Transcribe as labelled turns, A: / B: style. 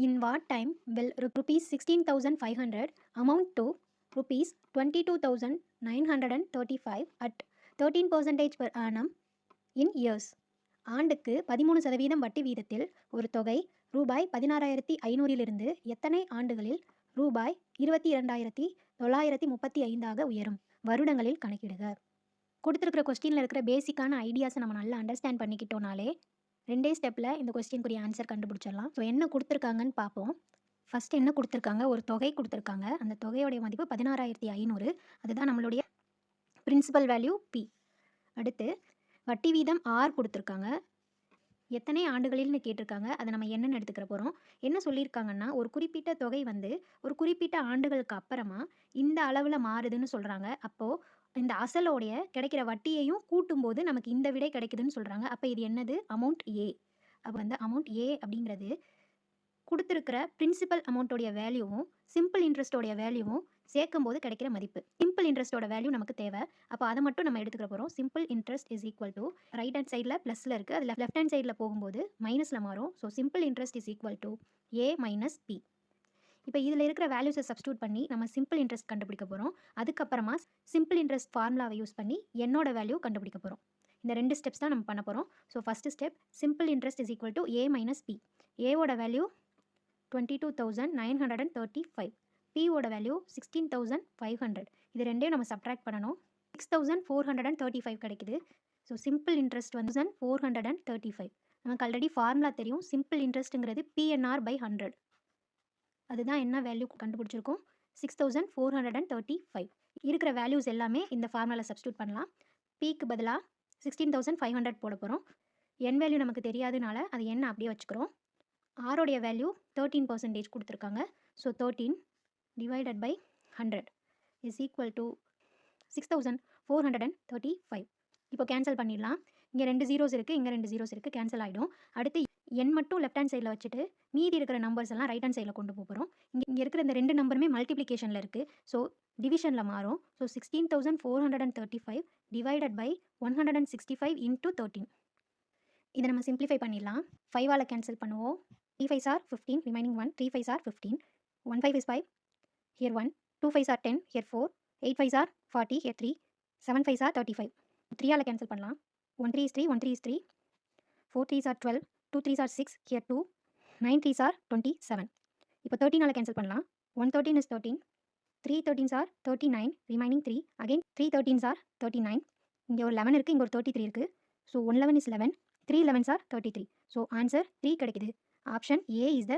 A: In what twenty will rupees 16,500 amount to rupees 22,935 at 13 percentage per annum in years? ஆண்டுக்கு பதிமூணு சதவீதம் வட்டி வீதத்தில் ஒரு தொகை ரூபாய் பதினாறாயிரத்தி ஐநூறிலிருந்து எத்தனை ஆண்டுகளில் ரூபாய் இருபத்தி இரண்டாயிரத்தி தொள்ளாயிரத்தி முப்பத்தி ஐந்தாக உயரும் வருடங்களில் கணக்கிடுக கொடுத்துருக்கிற கொஸ்டினில் இருக்கிற பேசிக்கான ஐடியாஸை நம்ம நல்லா அண்டர்ஸ்டாண்ட் பண்ணிக்கிட்டோனாலே ரெண்டே ஸ்டெப்பில் இந்த கொஸ்டினுக்குரிய ஆன்சர் கண்டுபிடிச்சிடலாம். ஸோ என்ன கொடுத்துருக்காங்கன்னு பார்ப்போம். ஃபஸ்ட் என்ன கொடுத்துருக்காங்க? ஒரு தொகை கொடுத்துருக்காங்க. அந்த தொகையோடைய மதிப்பு பதினாறாயிரத்தி ஐநூறு. அதுதான் நம்மளுடைய பிரின்சிபல் வேல்யூ பி அடுத்து வட்டி வீதம் ஆர் கொடுத்துருக்காங்க. எத்தனை ஆண்டுகளில்னு கேட்டிருக்காங்க. அதை நம்ம என்னென்னு எடுத்துக்கிற போகிறோம் என்ன சொல்லியிருக்காங்கன்னா ஒரு குறிப்பிட்ட தொகை வந்து ஒரு குறிப்பிட்ட ஆண்டுகளுக்கு அப்புறமா இந்த அளவில் மாறுதுன்னு சொல்கிறாங்க அப்போது இந்த அசலோடைய கிடைக்கிற வட்டியையும் கூட்டும்போது நமக்கு இந்த விடை கிடைக்குதுன்னு சொல்கிறாங்க அப்போ இது என்னது? அமௌண்ட் ஏ அப்போ வந்து அமௌண்ட் ஏ அப்படிங்கிறது கொடுத்துருக்கிற பிரின்சிபல் அமௌண்ட்டோடைய வேல்யூவும் சிம்பிள் இன்ட்ரெஸ்ட்டோடைய வேல்யூவும் சேர்க்கும் போது கிடைக்கிற மதிப்பு. சிம்பிள் இன்ட்ரெஸ்ட்டோட வேல்யூ நமக்கு தேவை. அப்போ அதை மட்டும் நம்ம எடுத்துக்கிற போகிறோம் simple interest is equal to right hand சைடில் ப்ளஸில் இருக்குது அதில் லெஃப்ட் ஹேண்ட் சைடில் போகும்போது மைனஸில் மாறும். So simple interest is equal to A minus B இப்போ இதில் இருக்கிற வேல்யூஸை சப்ஸ்டியூட் பண்ணி நம்ம சிம்பிள் இன்ட்ரெஸ்ட் கண்டுபிடிக்க போகிறோம் அதுக்கப்புறமா சிம்பிள் இன்ட்ரெஸ்ட் ஃபார்முலாவை யூஸ் பண்ணி என்னோட வேல்யூ கண்டுபிடிக்க போகிறோம் இந்த ரெண்டு ஸ்டெப்ஸ் தான் நம்ம பண்ண போகிறோம் so first step simple interest is equal to A minus B ஏவோட value twenty two thousand nine hundred and thirty five பியோட value sixteen thousand five hundred இது ரெண்டையும் நம்ம சப்ட்ராக்ட் பண்ணணும். Six thousand four hundred and thirty five கிடைக்குது. So simple interest வந்து four hundred and thirty five நமக்கு already formula தெரியும். Simple இன்ட்ரெஸ்ட்டுங்கிறது பிஎன்ஆர் பை ஹண்ட்ரட் அதுதான் என்ன வேல்யூ கண்டுபிடிச்சிருக்கோம்? Six thousand four hundred and thirty five இருக்கிற வேல்யூஸ் எல்லாமே இந்த ஃபார்முலாவில் சப்ஸ்டியூட் பண்ணலாம். பிக்கு பதிலாக சிக்ஸ்டீன் தௌசண்ட் ஃபைவ் ஹண்ட்ரட் போட போகிறோம் என் வேல்யூ நமக்கு தெரியாதனால அது என்ன அப்படியே வச்சுக்கிறோம். ஆரோடைய வேல்யூ தேர்ட்டீன் பர்சன்டேஜ் கொடுத்துருக்காங்க. So thirteen divided by hundred is equal to six thousand four hundred and thirty five இப்போ கேன்சல் பண்ணிடலாம். இங்கே ரெண்டு ஜீரோஸ் இருக்குது இங்கே ரெண்டு ஜீரோஸ் இருக்குது கேன்சல் ஆகிடும் அடுத்து என் மட்டும் லெஃப்ட் ஹேண்ட் சைடில் வச்சுட்டு மீதி இருக்கிற நம்பர்ஸ் எல்லாம் ரைட் ஹேண்ட் சைடில் கொண்டு போக போகிறோம் இங்கே இங்கே இருக்கிற இந்த ரெண்டு நம்பருமே மல்டிப்ளிகேஷனில் இருக்குது ஸோ டிவிஷனில் மாறும் so sixteen thousand four hundred and thirty five divided by one hundred and sixty five into thirteen இதை நம்ம சிம்ப்ளிஃபை பண்ணிடலாம். ஃபைவால் கேன்சல் பண்ணுவோம். Three five are fifteen remaining one three five are fifteen one five is five here one two five are ten here four eight five are forty here three seven five are thirty five த்ரீயால் cancel பண்ணலாம். One three is three one three is three four three are twelve two three are six here two nine three are twenty seven இப்போ தேர்ட்டினால் cancel பண்ணலாம். One thirteen is thirteen three thirteen are thirty nine remaining three again three thirteens are thirty nine இங்கே ஒரு eleven இருக்குது இங்கே ஒரு thirty three இருக்குது so one eleven is eleven three elevens are thirty three so answer three கிடைக்குது. Option A is the